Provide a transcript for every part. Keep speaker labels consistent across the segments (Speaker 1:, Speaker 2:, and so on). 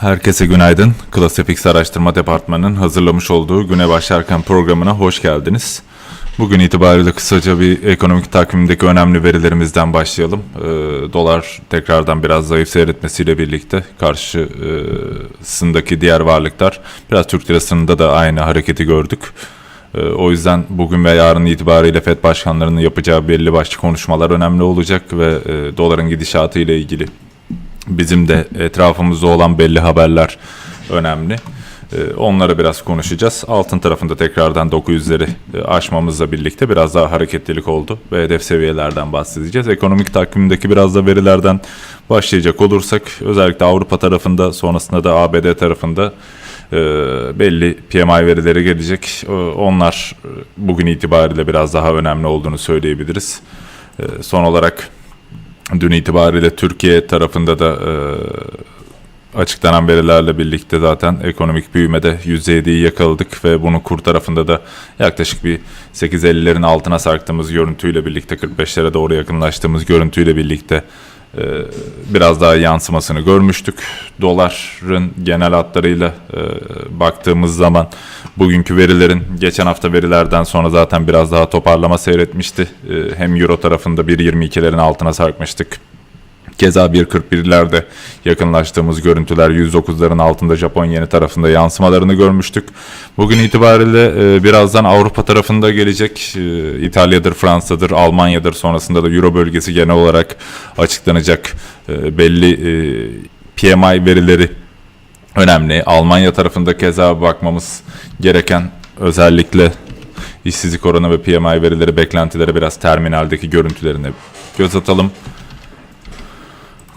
Speaker 1: Herkese günaydın. Klasifix Araştırma Departmanı'nın hazırlamış olduğu Güne Başlarken programına hoş geldiniz. Bugün itibariyle kısaca bir ekonomik takvimdeki önemli verilerimizden başlayalım. Ee, dolar tekrardan biraz zayıf seyretmesiyle birlikte karşısındaki diğer varlıklar biraz Türk lirasında da aynı hareketi gördük. Ee, o yüzden bugün ve yarın itibariyle FED başkanlarının yapacağı belli başlı konuşmalar önemli olacak ve e, doların gidişatı ile ilgili bizim de etrafımızda olan belli haberler önemli. Ee, Onlara biraz konuşacağız. Altın tarafında tekrardan 900'leri e, aşmamızla birlikte biraz daha hareketlilik oldu ve hedef seviyelerden bahsedeceğiz. Ekonomik takvimdeki biraz da verilerden başlayacak olursak özellikle Avrupa tarafında sonrasında da ABD tarafında e, belli PMI verileri gelecek. Onlar e, bugün itibariyle biraz daha önemli olduğunu söyleyebiliriz. E, Son olarak Dün itibariyle Türkiye tarafında da e, açıklanan verilerle birlikte zaten ekonomik büyümede %7'yi yakaladık ve bunu kur tarafında da yaklaşık bir 8.50'lerin altına sarktığımız görüntüyle birlikte 45'lere doğru yakınlaştığımız görüntüyle birlikte biraz daha yansımasını görmüştük. Doların genel hatlarıyla e, baktığımız zaman bugünkü verilerin geçen hafta verilerden sonra zaten biraz daha toparlama seyretmişti. E, hem euro tarafında 1.22'lerin altına sarkmıştık. Keza 1.41'lerde yakınlaştığımız görüntüler 109'ların altında Japon yeni tarafında yansımalarını görmüştük. Bugün itibariyle e, birazdan Avrupa tarafında gelecek e, İtalya'dır, Fransa'dır, Almanya'dır sonrasında da Euro bölgesi genel olarak açıklanacak e, belli e, PMI verileri önemli. Almanya tarafında keza bakmamız gereken özellikle işsizlik oranı ve PMI verileri beklentileri biraz terminaldeki görüntülerine göz atalım.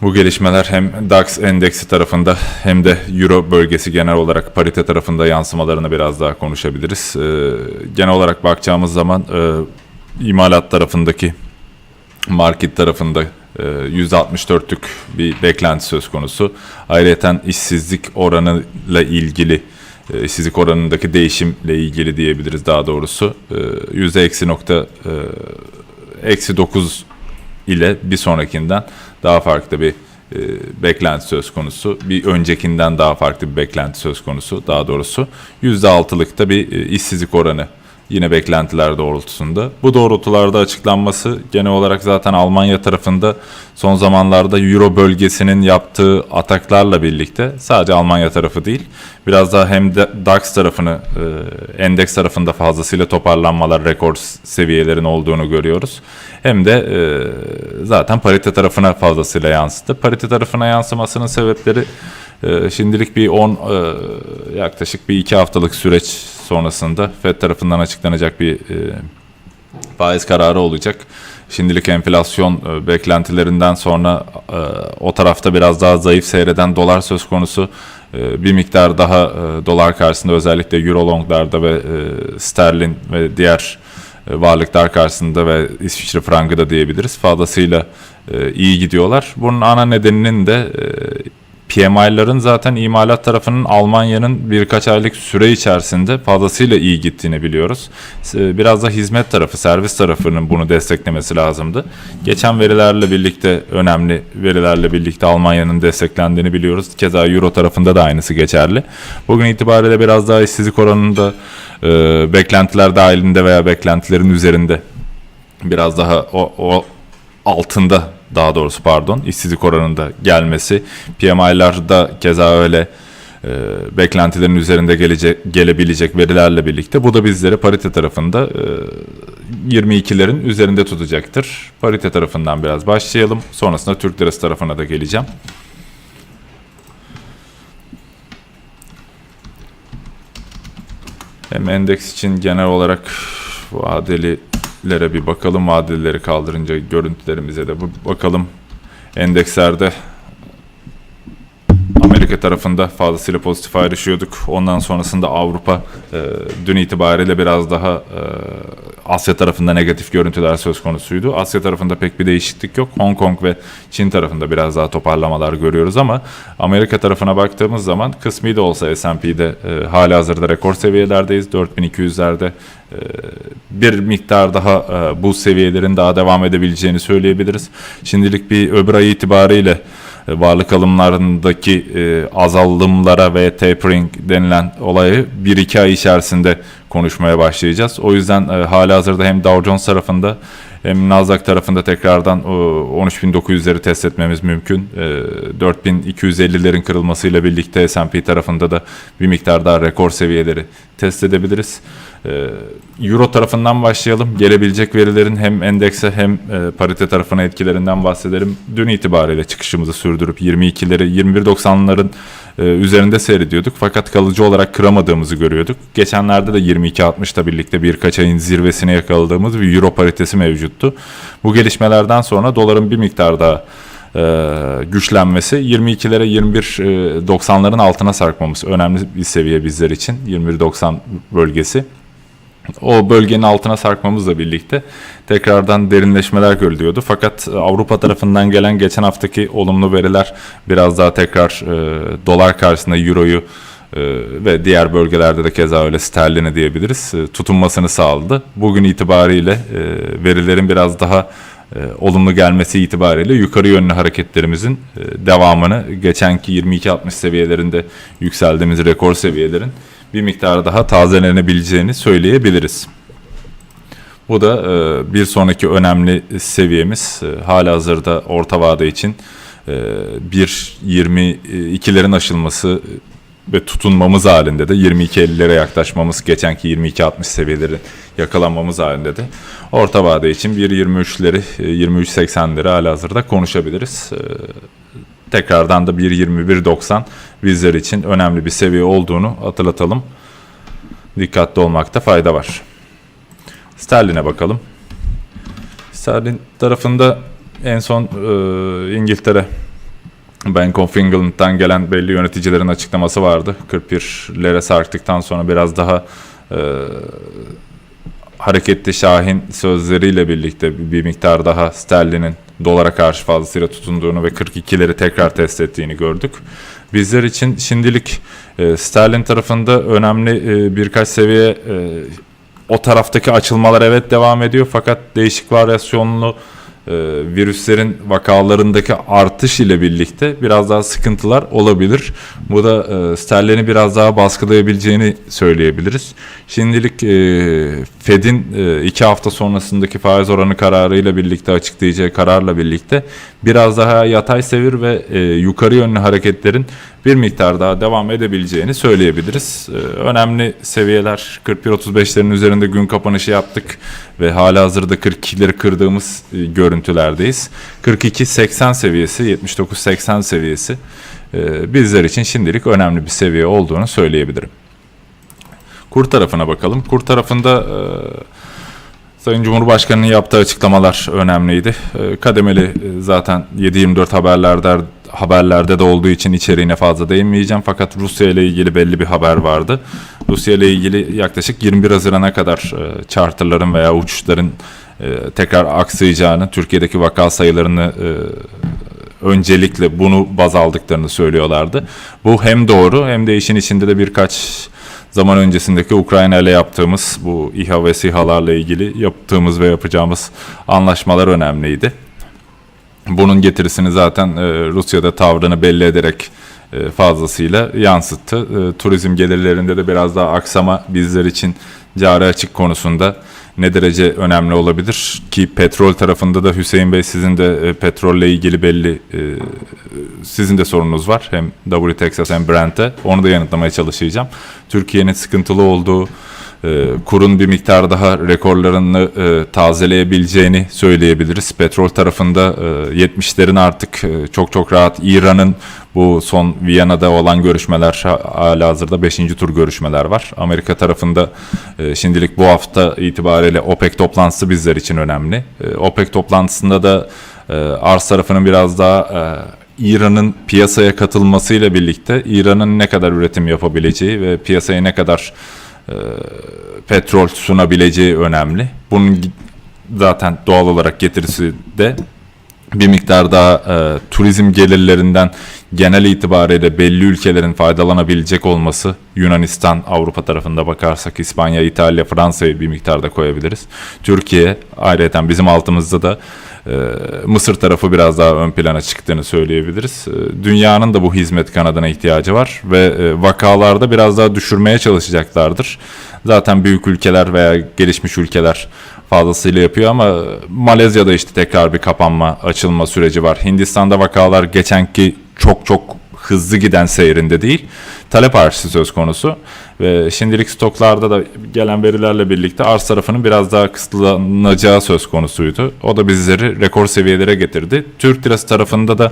Speaker 1: Bu gelişmeler hem DAX endeksi tarafında hem de Euro bölgesi genel olarak parite tarafında yansımalarını biraz daha konuşabiliriz. Ee, genel olarak bakacağımız zaman e, imalat tarafındaki market tarafında e, %64'lük bir beklenti söz konusu. Ayrıca işsizlik oranıyla ilgili e, işsizlik oranındaki değişimle ilgili diyebiliriz daha doğrusu. E, Yüzde eksi nokta e, eksi 9 ile bir sonrakinden daha farklı bir e, beklenti söz konusu. Bir öncekinden daha farklı bir beklenti söz konusu daha doğrusu. %6'lıkta bir e, işsizlik oranı yine beklentiler doğrultusunda. Bu doğrultularda açıklanması genel olarak zaten Almanya tarafında son zamanlarda Euro bölgesinin yaptığı ataklarla birlikte sadece Almanya tarafı değil biraz daha hem de DAX tarafını e, endeks tarafında fazlasıyla toparlanmalar rekor seviyelerin olduğunu görüyoruz. Hem de e, zaten parite tarafına fazlasıyla yansıdı. Parite tarafına yansımasının sebepleri e, şimdilik bir 10 e, yaklaşık bir 2 haftalık süreç sonrasında FED tarafından açıklanacak bir e, faiz kararı olacak. Şimdilik enflasyon e, beklentilerinden sonra e, o tarafta biraz daha zayıf seyreden dolar söz konusu. E, bir miktar daha e, dolar karşısında özellikle euro longlarda ve e, sterlin ve diğer varlıklar karşısında ve İsviçre frangı da diyebiliriz. Fazlasıyla e, iyi gidiyorlar. Bunun ana nedeninin de e, PMI'ların zaten imalat tarafının Almanya'nın birkaç aylık süre içerisinde fazlasıyla iyi gittiğini biliyoruz. E, Biraz da hizmet tarafı, servis tarafının bunu desteklemesi lazımdı. Geçen verilerle birlikte, önemli verilerle birlikte Almanya'nın desteklendiğini biliyoruz. Keza Euro tarafında da aynısı geçerli. Bugün itibariyle biraz daha işsizlik oranında e, beklentiler dahilinde veya beklentilerin üzerinde biraz daha o, o altında daha doğrusu pardon işsizlik oranında gelmesi. PMI'larda keza öyle e, beklentilerin üzerinde gelecek gelebilecek verilerle birlikte bu da bizleri parite tarafında e, 22'lerin üzerinde tutacaktır. Parite tarafından biraz başlayalım. Sonrasında Türk lirası tarafına da geleceğim. Hem endeks için genel olarak vadelilere bir bakalım. Vadelileri kaldırınca görüntülerimize de bakalım. Endekslerde Amerika tarafında fazlasıyla pozitif ayrışıyorduk. Ondan sonrasında Avrupa e, dün itibariyle biraz daha e, Asya tarafında negatif görüntüler söz konusuydu. Asya tarafında pek bir değişiklik yok. Hong Kong ve Çin tarafında biraz daha toparlamalar görüyoruz ama Amerika tarafına baktığımız zaman kısmi de olsa S&P'de e, hala hazırda rekor seviyelerdeyiz. 4200'lerde e, bir miktar daha e, bu seviyelerin daha devam edebileceğini söyleyebiliriz. Şimdilik bir öbür ay itibariyle e, varlık alımlarındaki e, azalımlara ve tapering denilen olayı 1-2 ay içerisinde konuşmaya başlayacağız. O yüzden e, hala hazırda hem Dow Jones tarafında hem Nasdaq tarafında tekrardan e, 13.900'leri test etmemiz mümkün. E, 4.250'lerin kırılmasıyla birlikte S&P tarafında da bir miktar daha rekor seviyeleri test edebiliriz. E, Euro tarafından başlayalım. Gelebilecek verilerin hem endekse hem e, parite tarafına etkilerinden bahsedelim. Dün itibariyle çıkışımızı sürdürüp 22'leri 21.90'ların e, üzerinde seyrediyorduk. Fakat kalıcı olarak kıramadığımızı görüyorduk. Geçenlerde de 22.60'ta birlikte birkaç ayın zirvesine yakaladığımız bir euro paritesi mevcuttu. Bu gelişmelerden sonra doların bir miktar daha e, güçlenmesi 22'lere 21.90'ların altına sarkmamız önemli bir seviye bizler için 21.90 bölgesi o bölgenin altına sarkmamızla birlikte tekrardan derinleşmeler görülüyordu. Fakat Avrupa tarafından gelen geçen haftaki olumlu veriler biraz daha tekrar e, dolar karşısında euroyu e, ve diğer bölgelerde de keza öyle sterlini diyebiliriz e, tutunmasını sağladı. Bugün itibariyle e, verilerin biraz daha e, olumlu gelmesi itibariyle yukarı yönlü hareketlerimizin e, devamını geçenki 22.60 seviyelerinde yükseldiğimiz rekor seviyelerin bir miktar daha tazelenebileceğini söyleyebiliriz. Bu da e, bir sonraki önemli seviyemiz e, hala hazırda orta vade için e, 1.22'lerin aşılması ve tutunmamız halinde de 22.50'lere yaklaşmamız geçenki 22.60 seviyeleri yakalanmamız halinde de orta vade için 1.23'leri 23.80'leri hala hazırda konuşabiliriz. E, tekrardan da 1.21.90 bizler için önemli bir seviye olduğunu hatırlatalım. Dikkatli olmakta fayda var. Sterlin'e bakalım. Sterlin tarafında en son e, İngiltere Bank of England'dan gelen belli yöneticilerin açıklaması vardı. 41'lere sarktıktan sonra biraz daha e, hareketli Şahin sözleriyle birlikte bir miktar daha sterlinin dolara karşı fazlasıyla tutunduğunu ve 42'leri tekrar test ettiğini gördük. Bizler için şimdilik e, sterlin tarafında önemli e, birkaç seviye e, o taraftaki açılmalar evet devam ediyor fakat değişik varyasyonlu e, virüslerin vakalarındaki artış ile birlikte biraz daha sıkıntılar olabilir. Bu da e, sterlini biraz daha baskılayabileceğini söyleyebiliriz. Şimdilik e, Fed'in e, iki hafta sonrasındaki faiz oranı kararıyla birlikte açıklayacağı kararla birlikte biraz daha yatay sevir ve e, yukarı yönlü hareketlerin bir miktar daha devam edebileceğini söyleyebiliriz. Ee, önemli seviyeler 41-35'lerin üzerinde gün kapanışı yaptık ve hala hazırda 42'leri kırdığımız e, görüntülerdeyiz. 42-80 seviyesi, 79-80 seviyesi e, bizler için şimdilik önemli bir seviye olduğunu söyleyebilirim. Kur tarafına bakalım. Kur tarafında e, Sayın Cumhurbaşkanı'nın yaptığı açıklamalar önemliydi. E, Kademeli zaten 7-24 haberlerde haberlerde de olduğu için içeriğine fazla değinmeyeceğim. Fakat Rusya ile ilgili belli bir haber vardı. Rusya ile ilgili yaklaşık 21 Haziran'a kadar e, charterların veya uçuşların e, tekrar aksayacağını, Türkiye'deki vaka sayılarını e, öncelikle bunu baz aldıklarını söylüyorlardı. Bu hem doğru hem de işin içinde de birkaç zaman öncesindeki Ukrayna ile yaptığımız bu İHA ve SİHA'larla ilgili yaptığımız ve yapacağımız anlaşmalar önemliydi. Bunun getirisini zaten e, Rusya'da tavrını belli ederek fazlasıyla yansıttı. E, turizm gelirlerinde de biraz daha aksama bizler için cari açık konusunda ne derece önemli olabilir ki petrol tarafında da Hüseyin Bey sizin de e, petrolle ilgili belli e, sizin de sorunuz var. Hem W Texas hem Brent'e. Onu da yanıtlamaya çalışacağım. Türkiye'nin sıkıntılı olduğu e, kurun bir miktar daha rekorlarını e, tazeleyebileceğini söyleyebiliriz. Petrol tarafında e, 70'lerin artık e, çok çok rahat İran'ın bu son Viyana'da olan görüşmeler hala hazırda 5. tur görüşmeler var. Amerika tarafında e, şimdilik bu hafta itibariyle OPEC toplantısı bizler için önemli. E, OPEC toplantısında da e, arz tarafının biraz daha e, İran'ın piyasaya katılmasıyla birlikte İran'ın ne kadar üretim yapabileceği ve piyasaya ne kadar e, petrol sunabileceği önemli. Bunun zaten doğal olarak getirisi de bir miktar daha e, turizm gelirlerinden genel itibariyle belli ülkelerin faydalanabilecek olması Yunanistan, Avrupa tarafında bakarsak İspanya, İtalya, Fransa'yı bir miktarda koyabiliriz. Türkiye ayrıca bizim altımızda da Mısır tarafı biraz daha ön plana çıktığını söyleyebiliriz. E, dünyanın da bu hizmet kanadına ihtiyacı var ve e, vakalarda biraz daha düşürmeye çalışacaklardır. Zaten büyük ülkeler veya gelişmiş ülkeler fazlasıyla yapıyor ama Malezya'da işte tekrar bir kapanma, açılma süreci var. Hindistan'da vakalar geçenki çok çok hızlı giden seyrinde değil. Talep artışı söz konusu. Ve şimdilik stoklarda da gelen verilerle birlikte arz tarafının biraz daha kısıtlanacağı söz konusuydu. O da bizleri rekor seviyelere getirdi. Türk lirası tarafında da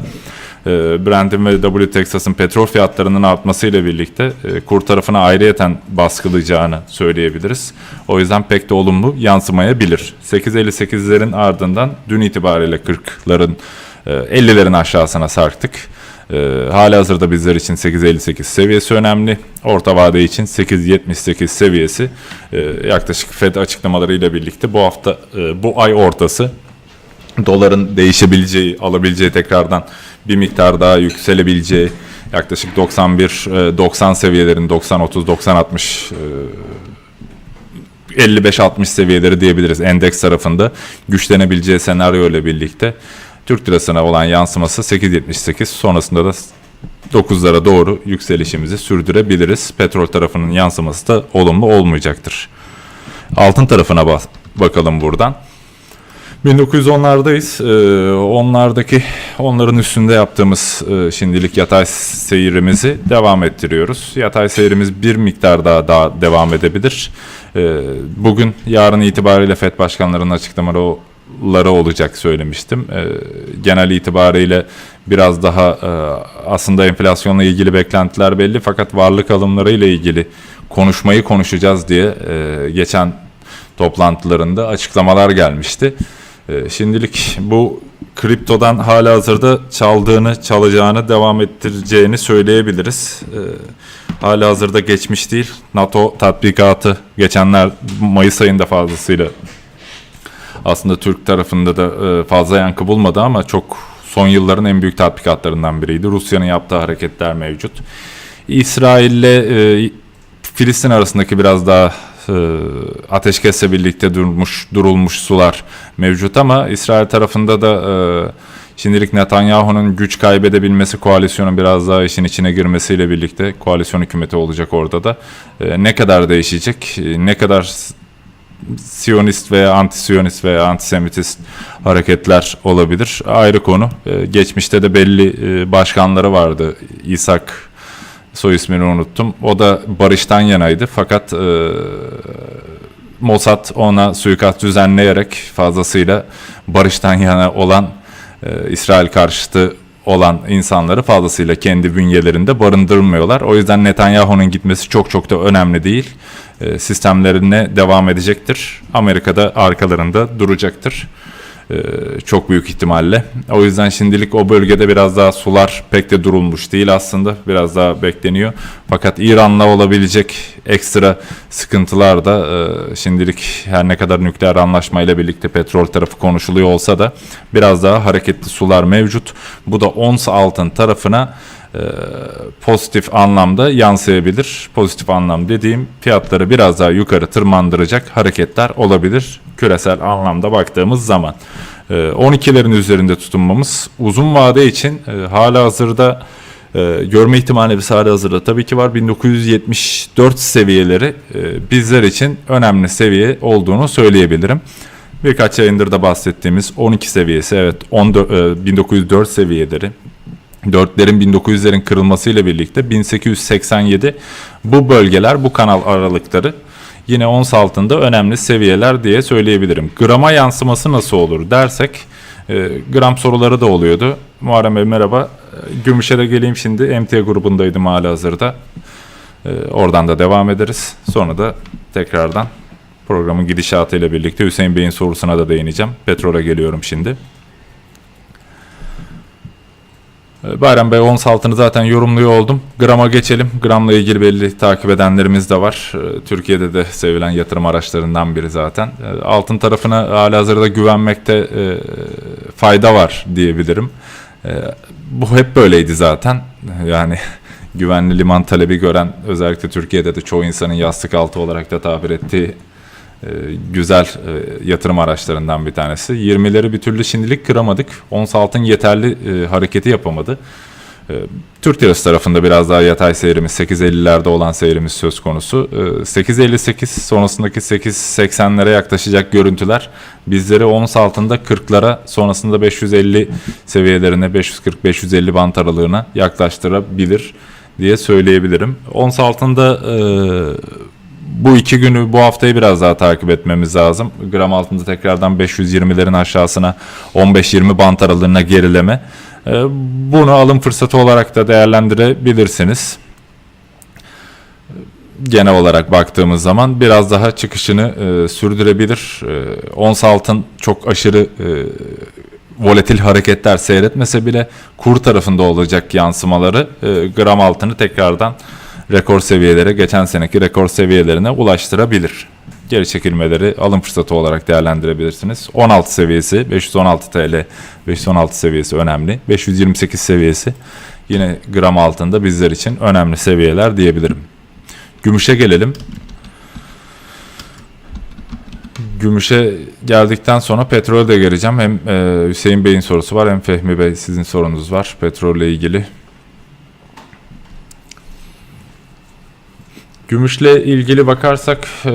Speaker 1: e, Brent'in ve W Texas'ın petrol fiyatlarının artmasıyla birlikte e, kur tarafına ayrıyeten baskılayacağını söyleyebiliriz. O yüzden pek de olumlu yansımayabilir. 8.58'lerin ardından dün itibariyle 40'ların e, 50'lerin aşağısına sarktık. E, hala hazırda bizler için 8.58 seviyesi önemli. Orta vade için 8.78 seviyesi e, yaklaşık FED açıklamalarıyla birlikte bu hafta e, bu ay ortası doların değişebileceği, alabileceği tekrardan bir miktar daha yükselebileceği yaklaşık 91 e, 90 seviyelerin 90 30 90 60 55-60 seviyeleri diyebiliriz endeks tarafında güçlenebileceği senaryo ile birlikte Türk lirasına olan yansıması 8.78 sonrasında da 9'lara doğru yükselişimizi sürdürebiliriz. Petrol tarafının yansıması da olumlu olmayacaktır. Altın tarafına bak- bakalım buradan. 1910'lardayız. Ee, onlardaki onların üstünde yaptığımız e, şimdilik yatay seyrimizi devam ettiriyoruz. Yatay seyrimiz bir miktar daha, daha devam edebilir. Ee, bugün yarın itibariyle FED başkanlarının açıklamaları olacak söylemiştim. Ee, genel itibariyle biraz daha e, aslında enflasyonla ilgili beklentiler belli fakat varlık alımları ile ilgili konuşmayı konuşacağız diye e, geçen toplantılarında açıklamalar gelmişti. Ee, Şimdilik bu kriptodan hala hazırda çaldığını, çalacağını devam ettireceğini söyleyebiliriz. Hala hazırda geçmiş değil. NATO tatbikatı geçenler Mayıs ayında fazlasıyla aslında Türk tarafında da e, fazla yankı bulmadı ama çok son yılların en büyük tatbikatlarından biriydi. Rusya'nın yaptığı hareketler mevcut. İsrail'le e, Filistin arasındaki biraz daha e, ateşkesle birlikte durmuş durulmuş sular mevcut ama İsrail tarafında da e, şimdilik Netanyahu'nun güç kaybedebilmesi koalisyonun biraz daha işin içine girmesiyle birlikte koalisyon hükümeti olacak orada da ne kadar değişecek ne kadar Siyonist veya anti-Siyonist veya antisemitist hareketler olabilir. Ayrı konu. Ee, geçmişte de belli e, başkanları vardı. İshak soy ismini unuttum. O da barıştan yanaydı. Fakat e, Mossad ona suikast düzenleyerek fazlasıyla barıştan yana olan e, İsrail karşıtı olan insanları fazlasıyla kendi bünyelerinde barındırmıyorlar. O yüzden Netanyahu'nun gitmesi çok çok da önemli değil. E, sistemlerine devam edecektir. Amerika'da arkalarında duracaktır. E, çok büyük ihtimalle. O yüzden şimdilik o bölgede biraz daha sular pek de durulmuş değil aslında. Biraz daha bekleniyor. Fakat İran'la olabilecek ekstra sıkıntılar da e, şimdilik her ne kadar nükleer anlaşmayla birlikte petrol tarafı konuşuluyor olsa da biraz daha hareketli sular mevcut. Bu da ons altın tarafına e, pozitif anlamda yansıyabilir. Pozitif anlam dediğim fiyatları biraz daha yukarı tırmandıracak hareketler olabilir küresel anlamda baktığımız zaman. E, 12'lerin üzerinde tutunmamız uzun vade için e, hala hazırda e, görme ihtimalimiz hali hazırda tabii ki var. 1974 seviyeleri e, bizler için önemli seviye olduğunu söyleyebilirim. Birkaç yayındır da bahsettiğimiz 12 seviyesi evet 14, e, 1904 seviyeleri 4'lerin 1900'lerin kırılmasıyla birlikte 1887 bu bölgeler bu kanal aralıkları yine ons altında önemli seviyeler diye söyleyebilirim. Grama yansıması nasıl olur dersek e, gram soruları da oluyordu. Muharrem Bey merhaba. E, Gümüş'e de geleyim şimdi. MT grubundaydım hala hazırda. E, oradan da devam ederiz. Sonra da tekrardan programın gidişatıyla birlikte Hüseyin Bey'in sorusuna da değineceğim. Petrol'e geliyorum şimdi. E, Bayram Bey ons altını zaten yorumluyor oldum. Gram'a geçelim. Gram'la ilgili belli takip edenlerimiz de var. E, Türkiye'de de sevilen yatırım araçlarından biri zaten. E, Altın tarafına halihazırda güvenmekte e, fayda var diyebilirim. Bu hep böyleydi zaten. Yani güvenli liman talebi gören özellikle Türkiye'de de çoğu insanın yastık altı olarak da tabir ettiği güzel e, yatırım araçlarından bir tanesi. 20'leri bir türlü şimdilik kıramadık. Ons altın yeterli e, hareketi yapamadı. E, Türk lirası tarafında biraz daha yatay seyrimiz 8.50'lerde olan seyrimiz söz konusu. E, 8.58 sonrasındaki 8.80'lere yaklaşacak görüntüler bizleri ons altında 40'lara sonrasında 550 seviyelerine 540-550 bant aralığına yaklaştırabilir diye söyleyebilirim. Ons altında e, bu iki günü bu haftayı biraz daha takip etmemiz lazım. Gram altında tekrardan 520'lerin aşağısına 15-20 bant aralığına gerileme. Ee, Bunu alım fırsatı olarak da değerlendirebilirsiniz. Genel olarak baktığımız zaman biraz daha çıkışını e, sürdürebilir. E, ons altın çok aşırı e, volatil hareketler seyretmese bile kur tarafında olacak yansımaları e, gram altını tekrardan rekor seviyelere, geçen seneki rekor seviyelerine ulaştırabilir. Geri çekilmeleri alım fırsatı olarak değerlendirebilirsiniz. 16 seviyesi, 516 TL, 516 seviyesi önemli. 528 seviyesi yine gram altında bizler için önemli seviyeler diyebilirim. Gümüşe gelelim. Gümüşe geldikten sonra petrole de geleceğim. Hem e, Hüseyin Bey'in sorusu var hem Fehmi Bey sizin sorunuz var petrolle ilgili. Gümüşle ilgili bakarsak e,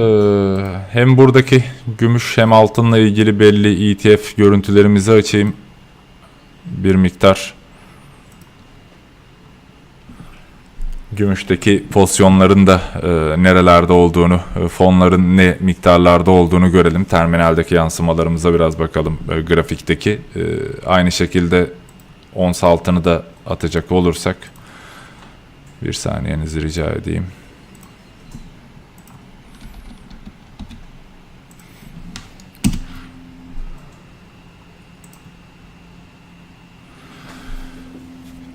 Speaker 1: hem buradaki gümüş hem altınla ilgili belli ETF görüntülerimizi açayım. Bir miktar gümüşteki pozisyonların da e, nerelerde olduğunu, e, fonların ne miktarlarda olduğunu görelim. Terminaldeki yansımalarımıza biraz bakalım e, grafikteki. E, aynı şekilde ons altını da atacak olursak bir saniyenizi rica edeyim.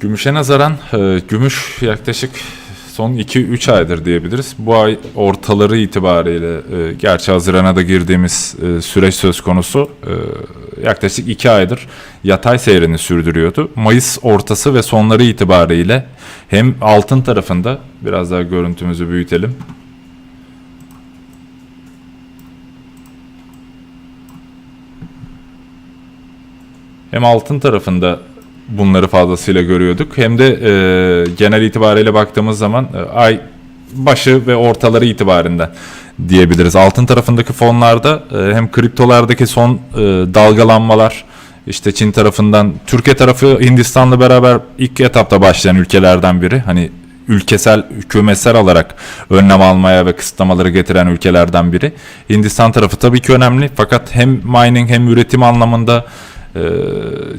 Speaker 1: Gümüşe nazaran e, gümüş yaklaşık son 2-3 aydır diyebiliriz. Bu ay ortaları itibariyle e, gerçi Haziran'a da girdiğimiz e, süreç söz konusu e, yaklaşık 2 aydır yatay seyrini sürdürüyordu. Mayıs ortası ve sonları itibariyle hem altın tarafında biraz daha görüntümüzü büyütelim. Hem altın tarafında bunları fazlasıyla görüyorduk. Hem de e, genel itibariyle baktığımız zaman e, ay başı ve ortaları itibarinden diyebiliriz. Altın tarafındaki fonlarda e, hem kriptolardaki son e, dalgalanmalar işte Çin tarafından Türkiye tarafı Hindistan'la beraber ilk etapta başlayan ülkelerden biri. Hani ülkesel, hükümetsel olarak önlem almaya ve kısıtlamaları getiren ülkelerden biri. Hindistan tarafı tabii ki önemli fakat hem mining hem üretim anlamında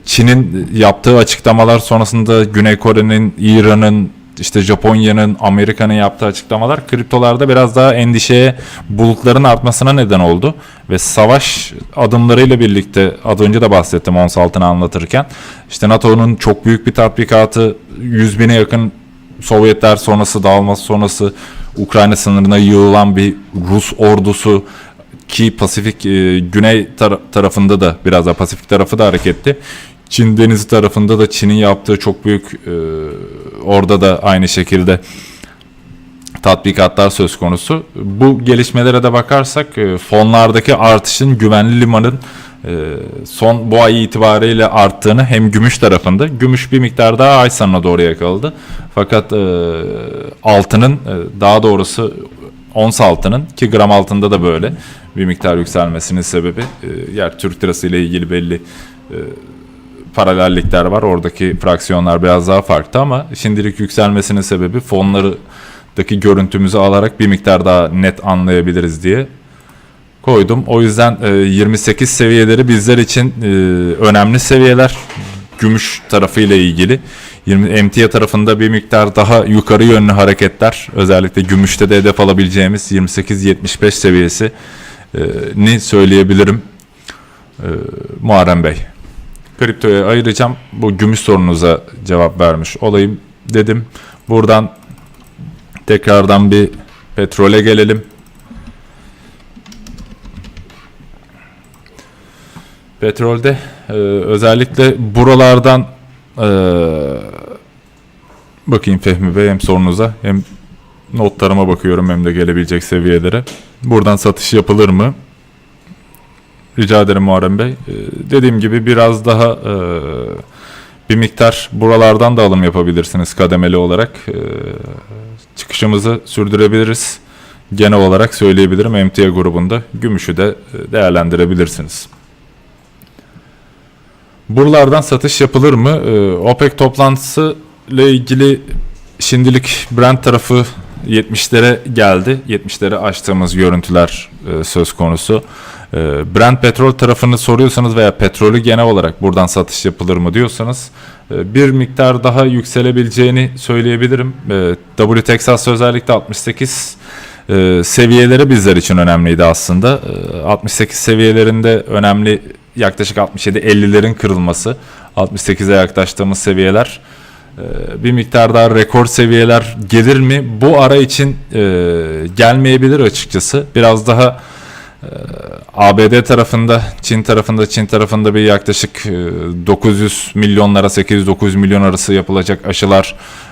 Speaker 1: Çin'in yaptığı açıklamalar sonrasında Güney Kore'nin, İran'ın, işte Japonya'nın, Amerika'nın yaptığı açıklamalar kriptolarda biraz daha endişeye, bulutların artmasına neden oldu. Ve savaş adımlarıyla birlikte, az önce de bahsettim ons altını anlatırken, işte NATO'nun çok büyük bir tatbikatı, 100 bine yakın Sovyetler sonrası, dağılması sonrası Ukrayna sınırına yığılan bir Rus ordusu, ki Pasifik e, güney tar- tarafında da biraz da Pasifik tarafı da hareketli. Çin denizi tarafında da Çin'in yaptığı çok büyük e, orada da aynı şekilde tatbikatlar söz konusu. Bu gelişmelere de bakarsak e, fonlardaki artışın güvenli limanın e, son bu ay itibariyle arttığını hem gümüş tarafında gümüş bir miktar daha ay sonuna doğru yakaladı. Fakat e, altının e, daha doğrusu ons altının ki gram altında da böyle bir miktar yükselmesinin sebebi e, yer Türk lirası ile ilgili belli e, paralellikler var. Oradaki fraksiyonlar biraz daha farklı ama şimdilik yükselmesinin sebebi fonlardaki görüntümüzü alarak bir miktar daha net anlayabiliriz diye koydum. O yüzden e, 28 seviyeleri bizler için e, önemli seviyeler. Gümüş tarafı ile ilgili. 20 emtia tarafında bir miktar daha yukarı yönlü hareketler. Özellikle gümüşte de hedef alabileceğimiz 28-75 seviyesi e, ni söyleyebilirim e, Muharrem Bey. Kriptoya ayıracağım. Bu gümüş sorunuza cevap vermiş olayım dedim. Buradan tekrardan bir petrole gelelim. Petrolde e, özellikle buralardan e, bakayım Fehmi Bey hem sorunuza hem notlarıma bakıyorum hem de gelebilecek seviyelere. Buradan satış yapılır mı? Rica ederim Muharrem Bey. E, dediğim gibi biraz daha e, bir miktar buralardan da alım yapabilirsiniz kademeli olarak. E, çıkışımızı sürdürebiliriz. Genel olarak söyleyebilirim emtia grubunda gümüşü de e, değerlendirebilirsiniz. Buralardan satış yapılır mı? Ee, OPEC toplantısı ile ilgili şimdilik Brent tarafı 70'lere geldi. 70'lere açtığımız görüntüler e, söz konusu. Ee, Brent petrol tarafını soruyorsanız veya petrolü genel olarak buradan satış yapılır mı diyorsanız e, bir miktar daha yükselebileceğini söyleyebilirim. E, W Texas özellikle 68 e, seviyeleri bizler için önemliydi aslında. E, 68 seviyelerinde önemli yaklaşık 67-50'lerin kırılması, 68'e yaklaştığımız seviyeler e, bir miktar daha rekor seviyeler gelir mi? Bu ara için e, gelmeyebilir açıkçası. Biraz daha e, ABD tarafında, Çin tarafında, Çin tarafında bir yaklaşık e, 900 milyonlara 800-900 milyon arası yapılacak aşılar ee,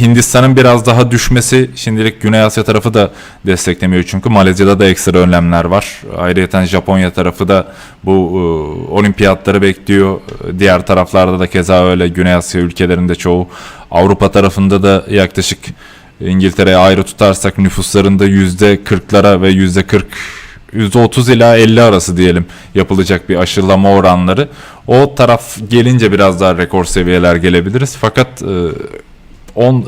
Speaker 1: Hindistan'ın biraz daha düşmesi şimdilik Güney Asya tarafı da desteklemiyor çünkü Malezya'da da ekstra önlemler var. Ayrıca Japonya tarafı da bu e, olimpiyatları bekliyor. Diğer taraflarda da keza öyle Güney Asya ülkelerinde çoğu. Avrupa tarafında da yaklaşık İngiltere'ye ayrı tutarsak nüfuslarında %40'lara ve %40 %30 ila 50 arası diyelim yapılacak bir aşılama oranları. O taraf gelince biraz daha rekor seviyeler gelebiliriz. Fakat e, 10 e,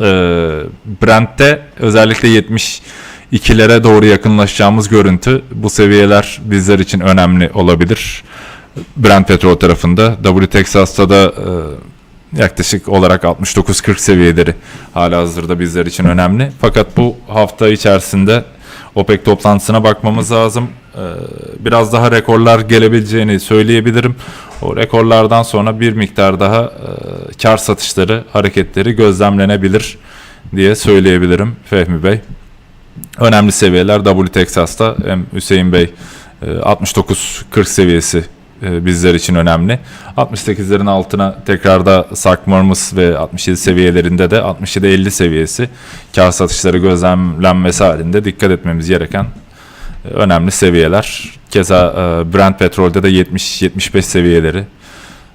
Speaker 1: Brent'te özellikle 72'lere doğru yakınlaşacağımız görüntü bu seviyeler bizler için önemli olabilir. Brent petrol tarafında W Texas'ta da e, yaklaşık olarak 69-40 seviyeleri hala hazırda bizler için önemli. Fakat bu hafta içerisinde OPEC toplantısına bakmamız lazım. Ee, biraz daha rekorlar gelebileceğini söyleyebilirim. O rekorlardan sonra bir miktar daha e, kar satışları, hareketleri gözlemlenebilir diye söyleyebilirim Fehmi Bey. Önemli seviyeler W Texas'ta hem Hüseyin Bey e, 69-40 seviyesi e, bizler için önemli. 68'lerin altına tekrarda sakmamız ve 67 seviyelerinde de 67-50 seviyesi kar satışları gözlemlenmesi halinde dikkat etmemiz gereken e, önemli seviyeler. Keza e, Brent petrolde de 70-75 seviyeleri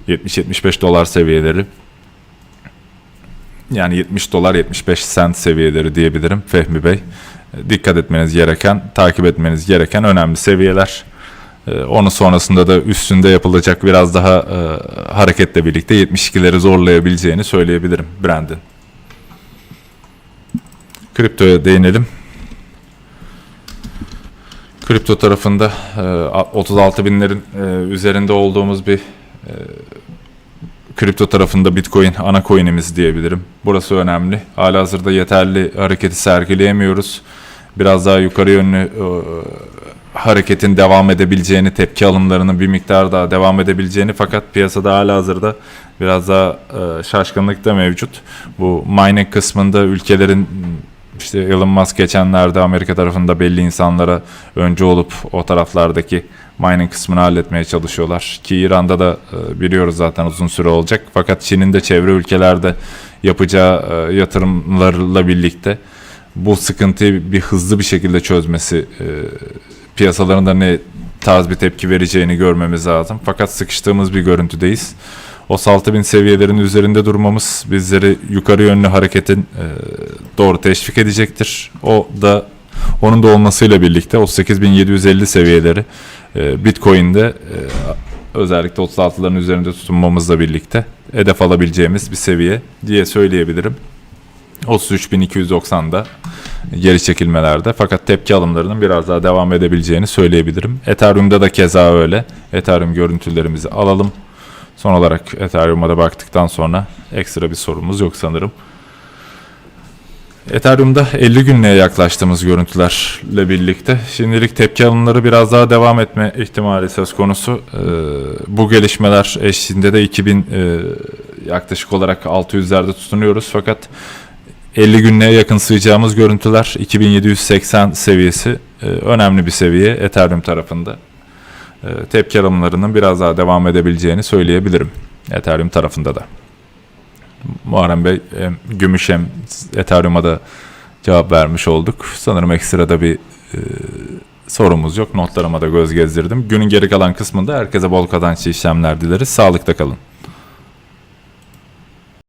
Speaker 1: 70-75 dolar seviyeleri yani 70 dolar 75 sent seviyeleri diyebilirim Fehmi Bey. E, Dikkat etmeniz gereken, takip etmeniz gereken önemli seviyeler. Ee, Onun sonrasında da üstünde yapılacak biraz daha e, hareketle birlikte 72'leri zorlayabileceğini söyleyebilirim Brand'in. Kriptoya değinelim. Kripto tarafında e, 36 binlerin e, üzerinde olduğumuz bir e, kripto tarafında Bitcoin ana coin'imiz diyebilirim. Burası önemli. Halihazırda yeterli hareketi sergileyemiyoruz. Biraz daha yukarı yönlü e, hareketin devam edebileceğini, tepki alımlarının bir miktar daha devam edebileceğini fakat piyasada hala hazırda biraz daha e, şaşkınlık da mevcut. Bu mining kısmında ülkelerin işte Elon Musk geçenlerde Amerika tarafında belli insanlara önce olup o taraflardaki mining kısmını halletmeye çalışıyorlar. Ki İran'da da e, biliyoruz zaten uzun süre olacak. Fakat Çin'in de çevre ülkelerde yapacağı e, yatırımlarla birlikte bu sıkıntıyı bir hızlı bir şekilde çözmesi e, piyasaların da ne tarz bir tepki vereceğini görmemiz lazım. Fakat sıkıştığımız bir görüntüdeyiz. O 6000 seviyelerin üzerinde durmamız bizleri yukarı yönlü hareketin e, doğru teşvik edecektir. O da onun da olmasıyla birlikte 38750 seviyeleri e, Bitcoin'de e, özellikle 36'ların üzerinde tutunmamızla birlikte hedef alabileceğimiz bir seviye diye söyleyebilirim. 33.290'da geri çekilmelerde fakat tepki alımlarının biraz daha devam edebileceğini söyleyebilirim. Ethereum'da da keza öyle. Ethereum görüntülerimizi alalım. Son olarak Ethereum'a da baktıktan sonra ekstra bir sorumuz yok sanırım. Ethereum'da 50 günlüğe yaklaştığımız görüntülerle birlikte şimdilik tepki alımları biraz daha devam etme ihtimali söz konusu. Ee, bu gelişmeler eşliğinde de 2000 e, yaklaşık olarak 600'lerde tutunuyoruz fakat 50 günlüğe yakın sığacağımız görüntüler 2780 seviyesi e, önemli bir seviye Ethereum tarafında. E, tepki alımlarının biraz daha devam edebileceğini söyleyebilirim Ethereum tarafında da. Muharrem Bey hem gümüş hem Ethereum'a da cevap vermiş olduk. Sanırım ekstra da bir e, sorumuz yok. Notlarıma da göz gezdirdim. Günün geri kalan kısmında herkese bol kazançlı işlemler dileriz. Sağlıkta kalın.